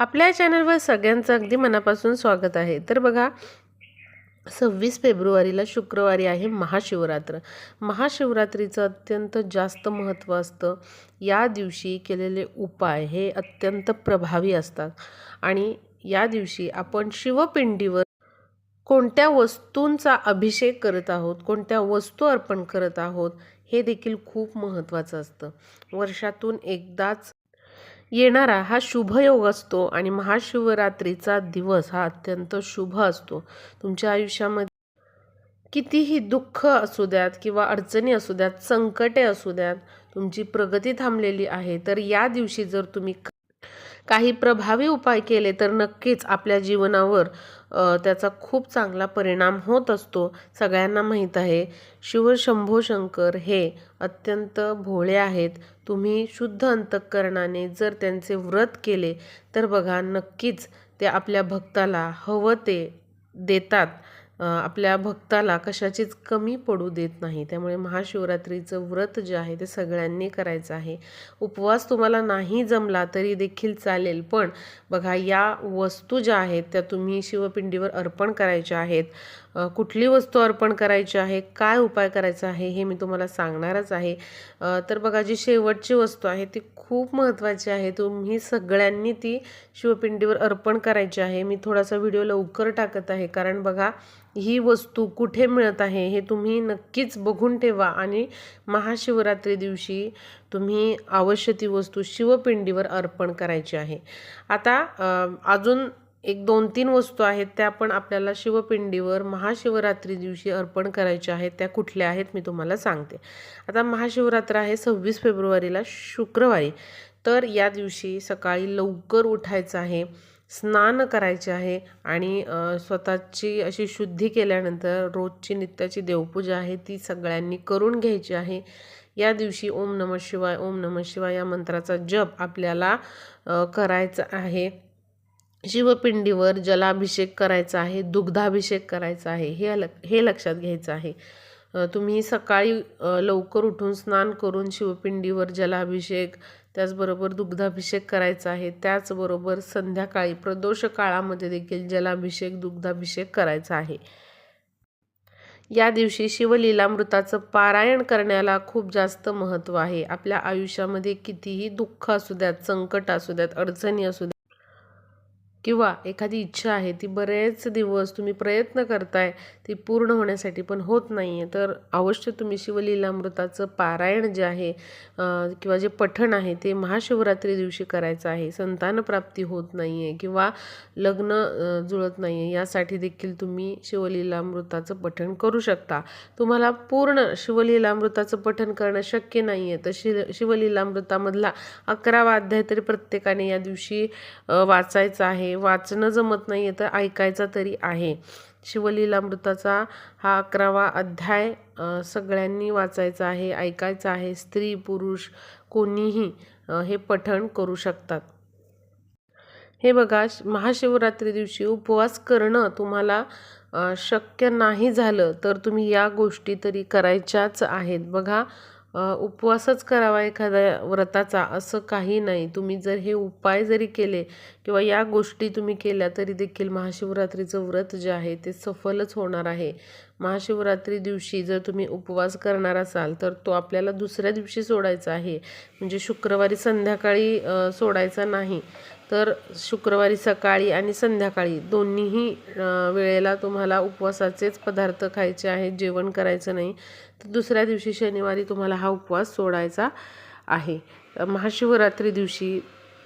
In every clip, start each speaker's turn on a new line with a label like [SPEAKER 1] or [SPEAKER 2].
[SPEAKER 1] आपल्या चॅनलवर सगळ्यांचं अगदी मनापासून स्वागत आहे. तर बघा सव्वीस फेब्रुवारीला शुक्रवारी आहे महाशिवरात्र. महाशिवरात्रीचं अत्यंत जास्त महत्त्व असतं. या दिवशी केलेले उपाय हे अत्यंत प्रभावी असतात. आणि या दिवशी आपण शिवपिंडीवर कोणत्या वस्तूंचा अभिषेक करत आहोत कोणत्या वस्तू अर्पण करत आहोत हे देखील खूप महत्त्वाचं असतं. वर्षातून एकदाच येणारा हा शुभयोग असतो आणि महाशिवरात्रीचा दिवस हा अत्यंत शुभ असतो. तुमच्या आयुष्यामध्ये कितीही दुःख असू द्यात किंवा अडचणी असू द्यात संकटे असू द्यात तुमची प्रगती थांबलेली आहे. तर या दिवशी जर तुम्ही काही प्रभावी उपाय केले तर नक्कीच आपल्या जीवनावर त्याचा खूप चांगला परिणाम होत असतो. सगळ्यांना माहीत आहे शिवशंभो शंकर हे अत्यंत भोळे आहेत. तुम्ही शुद्ध अंतःकरणाने जर त्यांचे व्रत केले तर बघा नक्कीच ते आपल्या भक्ताला हवं ते देतात. आपल्या भक्ताला कशाचीच कमी पडू देत नाही. त्यामुळे महाशिवरात्रीचं व्रत जे आहे ते सगळ्यांनी करायचं आहे. उपवास तुम्हाला नाही जमला तरी देखील चालेल पण बघा या वस्तू ज्या आहेत त्या तुम्ही शिवपिंडीवर अर्पण करायच्या आहेत. कुठली वस्तू अर्पण करायची आहे? काय उपाय करायचा आहे? हे मी तुम्हाला सांगणारच आहे. तर बघा जी शेवटची वस्तू आहे ती खूप महत्त्वाची आहे. तुम्ही सगळ्यांनी ती शिवपिंडीवर अर्पण करायची आहे. मी थोडासा व्हिडिओ लवकर टाकत आहे. कारण बघा ही वस्तू कुठे मिळत आहे हे तुम्ही नक्कीच बघून ठेवा. आणि महाशिवरात्री दिवशी तुम्ही अवश्य ती वस्तू शिवपिंडीवर अर्पण करायची आहे. आता अजून एक दोन तीन वस्तू आहेत त्या पण आपल्याला शिवपिंडीवर महाशिवरात्री दिवशी अर्पण करायच्या आहेत त्या कुठल्या आहेत मी तुम्हाला सांगते. आता महाशिवरात्र आहे सव्वीस फेब्रुवारीला शुक्रवारी. तर या दिवशी सकाळी लवकर उठायचं आहे स्नान करायचे आहे आणि स्वतःची अशी शुद्धी केल्यानंतर रोजची नित्याची देवपूजा आहे ती सगळ्यांनी करून घ्यायची आहे. या दिवशी ओम नमः शिवाय ओम नमः शिवाय या मंत्राचा जप आपल्याला करायचा आहे. शिवपिंडीवर जलाभिषेक करायचा आहे दुग्धाभिषेक करायचा आहे हे ल हे लक्षात घ्यायचं आहे. तुम्ही सकाळी लवकर उठून स्नान करून शिवपिंडीवर जलाभिषेक त्याचबरोबर दुग्धाभिषेक करायचा आहे त्याचबरोबर संध्याकाळी प्रदोष काळामध्ये देखील जलाभिषेक दुग्धाभिषेक करायचा आहे. या दिवशी शिवलीलामृताचं पारायण करण्याला खूप जास्त महत्त्व आहे. आपल्या आयुष्यामध्ये कितीही दुःख असू द्यात संकट असू द्यात अडचणी असू द्यात किंवा एखादी इच्छा आहे ती बरेच दिवस तुम्ही प्रयत्न करताय ती पूर्ण होण्यासाठी पण होत नाही आहे तर अवश्य तुम्ही शिवलीलामृताचं पारायण जे आहे किंवा जे पठण आहे ते महाशिवरात्री दिवशी करायचं आहे. संतानप्राप्ती होत नाही आहे किंवा लग्न जुळत नाही आहे यासाठी देखील तुम्ही शिवलीलामृताचं पठण करू शकता. तुम्हाला पूर्ण शिवलीलामृताचं पठण करणं शक्य नाही आहे तर शि शिवलीलामृतामधला अकरावा अध्याय तरी प्रत्येकाने या दिवशी वाचायचा आहे. वाचणं जमत नाही आहे तर ऐकायचा तरी आहे. शिवलीलामृताचा हा अकरावा अध्याय सगळ्यांनी वाचायचा आहे ऐकायचा आहे. स्त्री पुरुष कोणीही हे पठण करू शकतात. हे बघा महाशिवरात्री दिवशी उपवास करणं तुम्हाला शक्य नाही झालं तर तुम्ही या गोष्टी तरी करायच्याच आहेत. बघा उपवासच करावा एखाद्या व्रताचा असं काही नाही. तुम्ही जर हे उपाय जरी केले किंवा या गोष्टी तुम्ही केल्या तरी देखील महाशिवरात्रीचं व्रत जे आहे ते सफलच होणार आहे. महाशिवरात्री दिवशी जर तुम्ही उपवास करणार असाल तर तो आपल्याला दुसऱ्या दिवशी सोडायचा आहे. म्हणजे शुक्रवारी संध्याकाळी सोडायचा नाही. तर शुक्रवारी सकाळी आणि संध्याकाळी दोन्हीही वेळेला तुम्हाला उपवासाचेच पदार्थ खायचे आहेत जेवण करायचं नाही तर दुसऱ्या दिवशी शनिवारी तुम्हाला हा उपवास सोडायचा आहे. महाशिवरात्री दिवशी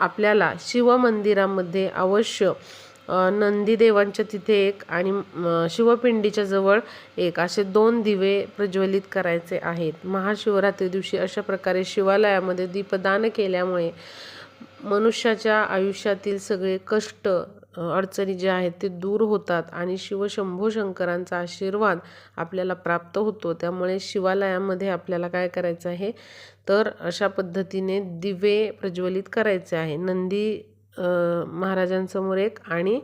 [SPEAKER 1] आपल्याला शिवमंदिरामध्ये अवश्य नंदीदेवांच्या तिथे एक आणि शिवपिंडीच्या जवळ एक असे दोन दिवे प्रज्वलित करायचे आहेत. महाशिवरात्री दिवशी अशा प्रकारे शिवालयामध्ये दीपदान केल्यामुळे मनुष्याच्या आयुष्यातील सगळे कष्ट अडचणी ज्या आहेत ते दूर होतात आणि शिवशंभो शंकरांचा आशीर्वाद आपल्याला प्राप्त होतो. त्यामुळे शिवालयामध्ये आपल्याला काय करायचं आहे? तर अशा पद्धतीने दिवे प्रज्वलित करायचे आहे. नंदी महाराजांसमोर एक आणि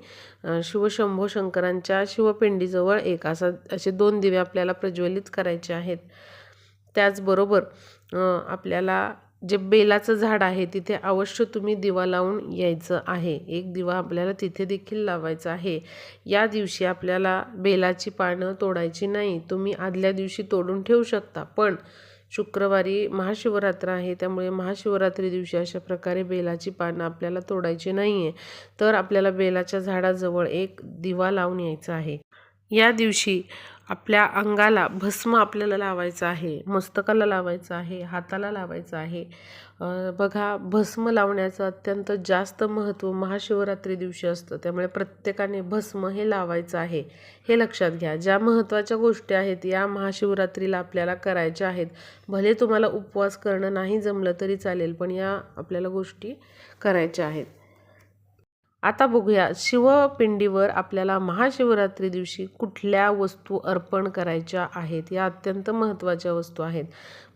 [SPEAKER 1] शिवशंभो शंकरांच्या शिवपिंडीजवळ एक. असा असे दोन दिवे आपल्याला प्रज्वलित करायचे आहेत. त्याचबरोबर आपल्याला जे बेलाचं झाड आहे तिथे अवश्य तुम्ही दिवा लावून यायचं आहे. एक दिवा आपल्याला तिथे देखील लावायचा आहे. या दिवशी आपल्याला बेलाची पानं तोडायची नाही. तुम्ही आदल्या दिवशी तोडून ठेवू शकता. पण शुक्रवारी महाशिवरात्र आहे त्यामुळे महाशिवरात्री दिवशी अशा प्रकारे बेलाची पानं आपल्याला तोडायची नाही आहे तर आपल्याला बेलाच्या झाडाजवळ एक दिवा लावून यायचा आहे. या दिवशी आपल्या अंगाला भस्म आपल्याला लावायचं आहे मस्तकाला लावायचं आहे हाताला लावायचं आहे. बघा भस्म लावण्याचं अत्यंत जास्त महत्त्व महाशिवरात्री दिवशी असतं. त्यामुळे प्रत्येकाने भस्म हे लावायचं आहे. हे लक्षात घ्या. ज्या महत्त्वाच्या गोष्टी आहेत या महाशिवरात्रीला आपल्याला करायच्या आहेत. भले तुम्हाला उपवास करणं नाही जमलं तरी चालेल पण या आपल्याला गोष्टी करायच्या आहेत. आता बघूया शिवपिंडीवर आपल्याला महाशिवरात्री दिवशी कुठल्या वस्तू अर्पण करायच्या आहेत? या अत्यंत महत्त्वाच्या वस्तू आहेत.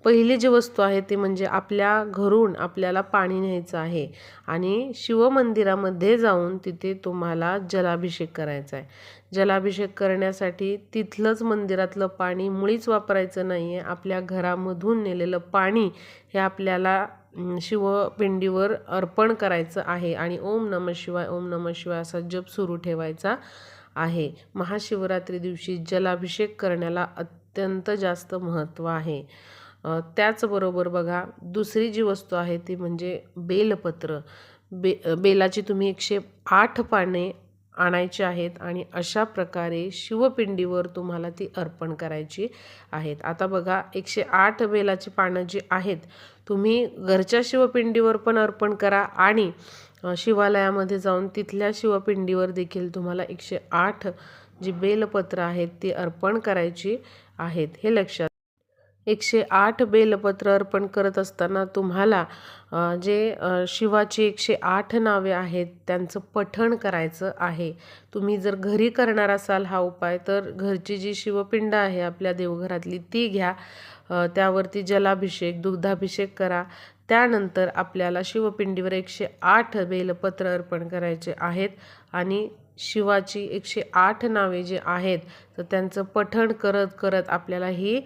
[SPEAKER 1] पहिली जी वस्तू आहे ती म्हणजे आपल्या घरून आपल्याला पाणी न्यायचं आहे आणि शिवमंदिरामध्ये जाऊन तिथे तुम्हाला जलाभिषेक करायचा आहे. जलाभिषेक करण्यासाठी तिथलंच मंदिरातलं पाणी मुळीच वापरायचं नाही आहे आपल्या घरामधून नेलेलं पाणी हे आपल्याला शिवपिंडीवर अर्पण करायचं आहे आणि ओम नम शिवाय ओम नम शिवाय असा जप सुरू ठेवायचा आहे. महाशिवरात्री दिवशी जलाभिषेक करण्याला अत्यंत जास्त महत्त्व आहे. त्याचबरोबर बघा दुसरी जी वस्तू आहे ती म्हणजे बेलपत्र. बे बेलाची तुम्ही एकशे आठ पाने आणायची आहेत आणि अशा प्रकारे शिवपिंडीवर तुम्हाला ती अर्पण करायची आहेत. आता बघा एकशे आठ बेलाची पानं जी आहेत तुम्ही घरच्या शिवपिंडीवर पण अर्पण करा आणि शिवालयामध्ये जाऊन तिथल्या शिवपिंडीवर देखील तुम्हाला एकशे आठ जी बेलपत्र आहेत ती अर्पण करायची आहेत. हे लक्षात एकशे आठ बेलपत्र अर्पण करत असताना तुम्हाला जे शिवाची एकशे आठ नावे आहेत त्यांचं पठण करायचं आहे. तुम्ही जर घरी करणार असाल हा उपाय तर घरची जी शिवपिंड आहे आपल्या देवघरातली ती घ्या. त्यावरती जलाभिषेक दुग्धाभिषेक करा. त्यानंतर आपल्याला शिवपिंडीवर एकशे आठ बेलपत्र अर्पण करायचे आहेत. आणि शिवाची एकशे आठ नावे जे आहेत तर त्यांचं पठण करत करत आपल्याला ही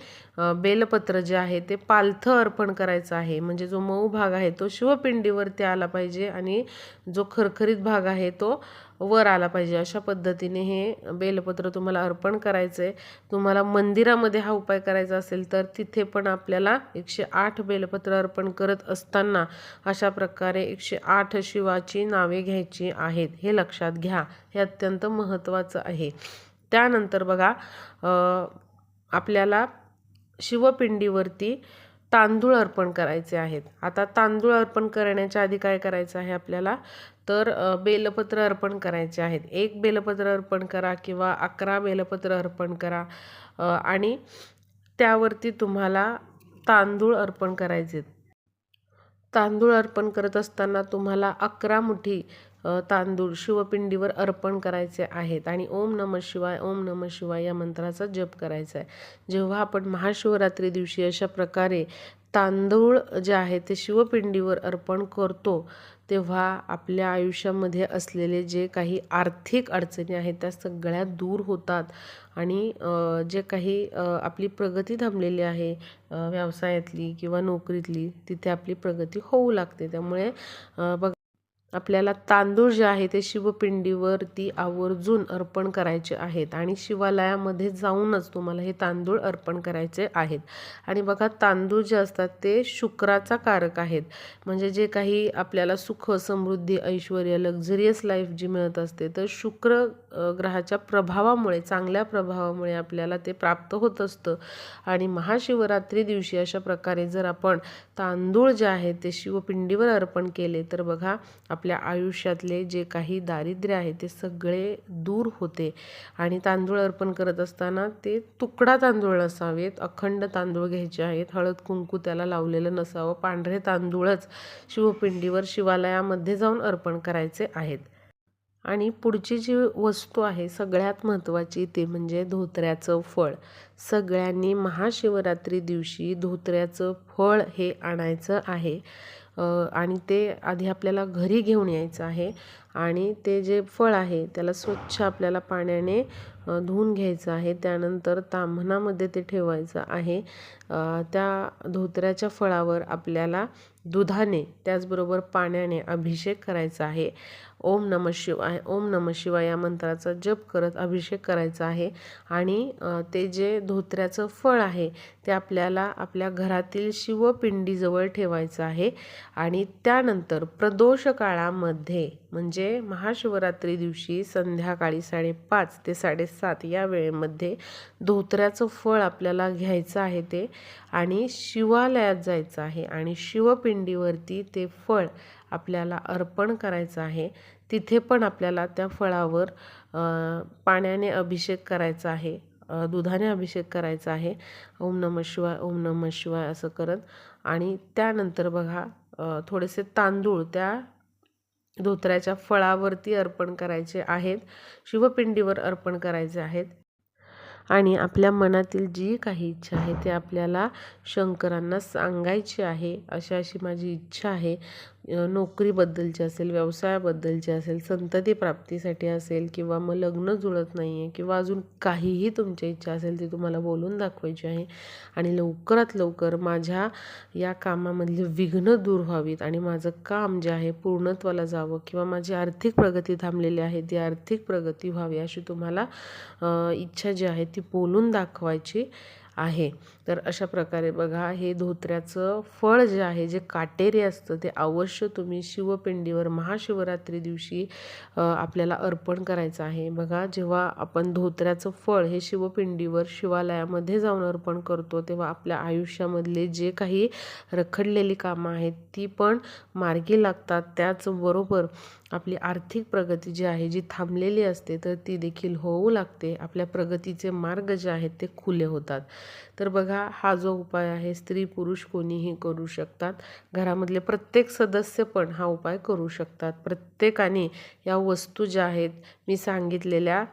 [SPEAKER 1] बेलपत्र जे आहे ते पालथं अर्पण करायचं आहे. म्हणजे जो मऊ भाग आहे तो शिवपिंडीवरती आला पाहिजे आणि जो खरखरीत भाग आहे तो वर आला पाहिजे. अशा पद्धतीने हे बेलपत्र तुम्हाला अर्पण करायचं आहे तुम्हाला मंदिरामध्ये हा उपाय करायचा असेल तर तिथे पण आपल्याला एकशे आठ बेलपत्र अर्पण करत असताना अशा प्रकारे एकशे आठ शिवाची नावे घ्यायची आहेत. हे लक्षात घ्या. हे अत्यंत महत्त्वाचं आहे. त्यानंतर बघा आपल्याला शिवपिंडीवरती तांदूळ अर्पण करायचे आहेत. आता तांदूळ अर्पण करण्याच्या आधी काय करायचं आहे आपल्याला? तर बेलपत्र अर्पण करायचे आहेत. एक बेलपत्र अर्पण करा किंवा अकरा बेलपत्र अर्पण करा. आणि त्यावरती तुम्हाला तांदूळ अर्पण करायचे तांदूळ अर्पण करत असताना तुम्हाला अकरा मुठी तांदूळ शिवपिंडीवर अर्पण करायचे आहेत आणि ओम नम शिवाय ओम नम शिवाय या मंत्राचा जप करायचा आहे. जेव्हा आपण महाशिवरात्री दिवशी अशा प्रकारे तांदूळ जे आहे ते शिवपिंडीवर अर्पण करतो तेव्हा आपल्या आयुष्यामध्ये असलेले जे काही आर्थिक अडचणी आहेत त्या सगळ्या दूर होतात. आणि जे काही आपली प्रगती थांबलेली आहे व्यवसायातली किंवा नोकरीतली तिथे आपली प्रगती होऊ लागते. त्यामुळे बघ आपल्याला तांदूळ जे आहे ते शिवपिंडीवरती आवर्जून अर्पण करायचे आहेत. आणि शिवालयामध्ये जाऊनच तुम्हाला हे तांदूळ अर्पण करायचे आहेत. आणि बघा तांदूळ जे असतात ते शुक्राचा कारक आहेत. म्हणजे जे काही आपल्याला सुख समृद्धी ऐश्वर लक्झरियस लाईफ जी मिळत असते तर शुक्र ग्रहाच्या प्रभावामुळे चांगल्या प्रभावामुळे आपल्याला ते प्राप्त होत असतं. आणि महाशिवरात्री दिवशी अशा प्रकारे जर आपण तांदूळ जे आहे ते शिवपिंडीवर अर्पण केले तर बघा आपल्या आयुष्यातले जे काही दारिद्र्य आहे ते सगळे दूर होते. आणि तांदूळ अर्पण करत असताना ते तुकडा तांदूळ नसावेत अखंड तांदूळ घ्यायचे आहेत. हळद कुंकू त्याला लावलेलं नसावं. पांढरे तांदूळच शिवपिंडीवर शिवालयामध्ये जाऊन अर्पण करायचे आहेत. आणि पुढची जी वस्तू आहे सगळ्यात महत्त्वाची ते म्हणजे धोत्र्याचं फळ. सगळ्यांनी महाशिवरात्री दिवशी धोत्र्याचं फळ हे आणायचं आहे. आणि ते आधी आपल्याला घरी घेऊन यायचं आहे आणि ते जे फळ आहे त्याला स्वच्छ आपल्याला पाण्याने धुवून घ्यायचं आहे. त्यानंतर ताम्हणामध्ये ते ठेवायचं आहे. त्या धोत्र्याच्या फळावर आपल्याला दुधाने त्याचबरोबर पाण्याने अभिषेक करायचा आहे. ओम नम शिवाय ओम नम शिवाय या मंत्राचा जप करत अभिषेक करायचा आहे. आणि ते जे धोत्र्याचं फळ आहे ते आपल्याला आपल्या घरातील शिवपिंडीजवळ ठेवायचं आहे. आणि त्यानंतर प्रदोष काळामध्ये म्हणजे महाशिवरात्री दिवशी संध्याकाळी साडेपाच ते साडेसात या वेळेमध्ये धोत्र्याचं फळ आपल्याला घ्यायचं आहे ते आणि शिवालयात जायचं आहे आणि शिवपिंडीवरती ते फळ आपल्याला अर्पण करायचं आहे. तिथे पण आपल्याला त्या फळावर पाण्याने अभिषेक करायचा आहे दुधाने अभिषेक करायचा आहे. ओम नम शिवाय ओम नम शिवाय असं करत आणि त्यानंतर बघा थोडेसे तांदूळ त्या धोत्र्याच्या फळावरती अर्पण करायचे आहेत. शिवपिंडीवर अर्पण करायचे आहेत. आणि आपल्या मनातील जी काही इच्छा आहे ते आपल्याला शंकरांना सांगायची आहे अशी अशी माझी इच्छा आहे. नोकरीबद्दलची असेल व्यवसायाबद्दलची असेल संतती प्राप्तीसाठी असेल किंवा मग लग्न जुळत नाही आहे किंवा अजून काहीही तुमची इच्छा असेल ती तुम्हाला बोलून दाखवायची आहे आणि लवकरात लवकर माझ्या या कामामधली विघ्न दूर व्हावीत आणि माझं काम जे आहे पूर्णत्वाला जावं किंवा माझी आर्थिक प्रगती थांबलेली आहे ती आर्थिक प्रगती व्हावी अशी तुम्हाला इच्छा जी आहे ती बोलून दाखवायची आहे. तर अशा प्रकारे बघा हे धोत्र्याचं फळ जे आहे जे काटेरी असतं ते अवश्य तुम्ही शिवपिंडीवर महाशिवरात्री दिवशी आपल्याला अर्पण करायचं आहे. बघा जेव्हा आपण धोत्र्याचं फळ हे शिवपिंडीवर शिवालयामध्ये जाऊन अर्पण करतो तेव्हा आपल्या आयुष्यामधले जे काही रखडलेली कामं आहेत ती पण मार्गी लागतात. त्याचबरोबर आपली आर्थिक प्रगती जी आहे जी थांबलेली असते तर ती देखील होऊ लागते. आपल्या प्रगतीचे मार्ग जे आहेत ते खुले होतात. तर बघा हा जो उपाय आहे स्त्री पुरुष कोणीही करू शकतात. घरामधले प्रत्येक सदस्य पण हा उपाय करू शकतात. प्रत्येकाने या वस्तू ज्या आहेत मी सांगितलेल्या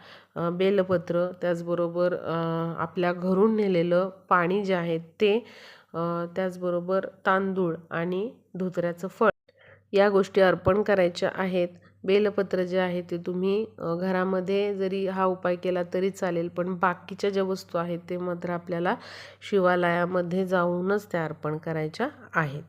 [SPEAKER 1] बेलपत्र त्याचबरोबर आपल्या घरून नेलेलं पाणी जे आहे ते त्याचबरोबर तांदूळ आणि धोत्र्याचं फळ या गोष्टी अर्पण करायच्या आहेत. बेलपत्र जे आहे ते तुम्ही घरामध्ये जरी हा उपाय केला तरी चालेल पण बाकीच्या ज्या वस्तू आहेत ते मात्र आपल्याला शिवालयामध्ये जाऊनच त्या अर्पण करायच्या आहेत.